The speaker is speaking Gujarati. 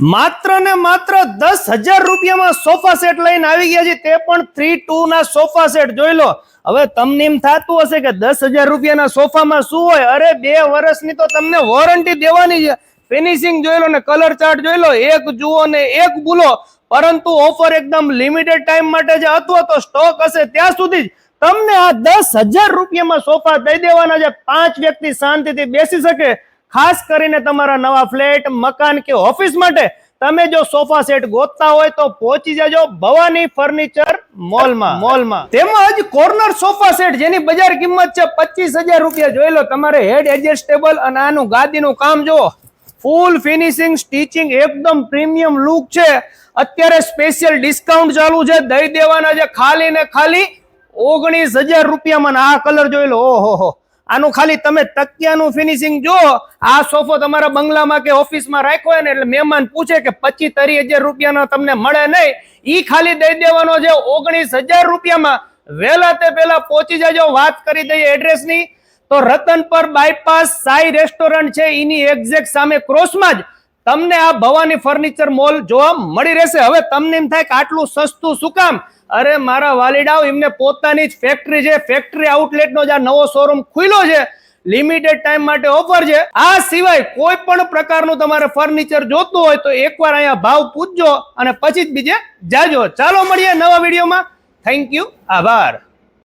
માત્ર ને માત્ર દસ હજાર રૂપિયામાં સોફા સેટ લઈને આવી ગયા છે. તે પણ થ્રી ટુ ના સોફા સેટ. જોઈ લો. હવે તમને એમ થતું હશે કે દસ હજાર રૂપિયાના સોફામાં શું હોય? અરે બે વર્ષની તો તમને વોરંટી દેવાની છે. ફિનિશિંગ જોઈ લો ને કલર ચાર્ટ જોઈ લો. એક જુઓ ને એક ભૂલો. પરંતુ ઓફર એકદમ લિમિટેડ ટાઈમ માટે છે. અથવા તો સ્ટોક હશે ત્યાં સુધી જ તમને આ દસ હજાર રૂપિયામાં સોફા દઈ દેવાના છે. પાંચ વ્યક્તિ શાંતિથી બેસી શકે. ખાસ કરીને તમારા નવા ફ્લેટ મકાન કે ઓફિસ માટે તમે જો સોફા સેટ ગોતતા હોય તો પહોંચી જજો ભવાની ફર્નિચર મોલમાં. મોલમાં. તેમજ કોર્નર સોફા સેટ જેની બજાર કિંમત છે પચીસ હજાર રૂપિયા. જોઈ લો તમારે હેડ એડજસ્ટેબલ અને આનું ગાદીનું કામ જુઓ. ફૂલ ફિનિશિંગ સ્ટીચિંગ એકદમ પ્રીમિયમ લુક છે. અત્યારે સ્પેશિયલ ડિસ્કાઉન્ટ ચાલુ છે. દઈ દેવાના છે ખાલી ને ખાલી ઓગણીસ હજાર રૂપિયામાં. આ કલર જોઈ લો ઓહો હો આનું ખાલી તમે તકિયાનું ફિનિશિંગ જો આ સોફો તમારા બંગલામાં કે ઓફિસમાં રાખ્યો હોય ને એટલે મહેમાન પૂછે કે પચીસ તરી હજાર રૂપિયાનો તમને મળે નહીં. ઈ ખાલી દઈ દેવાનો છે ઓગણીસ હજાર રૂપિયામાં. વહેલા તે પહેલા પહોંચી જજો, વાત કરી દઈએ એડ્રેસની તો રતન પર બાયપાસ સાઈ રેસ્ટોરન્ટ છે, એની એક્ઝેક્ટ સામે ક્રોસમાં જ. તમને આ ભવાની ફર્નિચર મોલ જોવા મળી રહેશે. હવે તમને એમ થાય કે આટલું સસ્તું શું કામ? અરે, મારા વાલીડાઓ એમને પોતાની જ ફેક્ટરી છે. ફેક્ટરી આઉટલેટનો જે આ નવો શોરૂમ ખુલ્યો છે. લિમિટેડ ટાઈમ માટે ઓફર છે. આ સિવાય કોઈ પણ પ્રકારનું તમારે ફર્નિચર જોતું હોય તો એકવાર અહીંયા ભાવ પૂછજો અને પછી જ બીજે જાજો. ચાલો, મળીએ નવા વિડીયોમાં. થેન્ક યુ આભાર.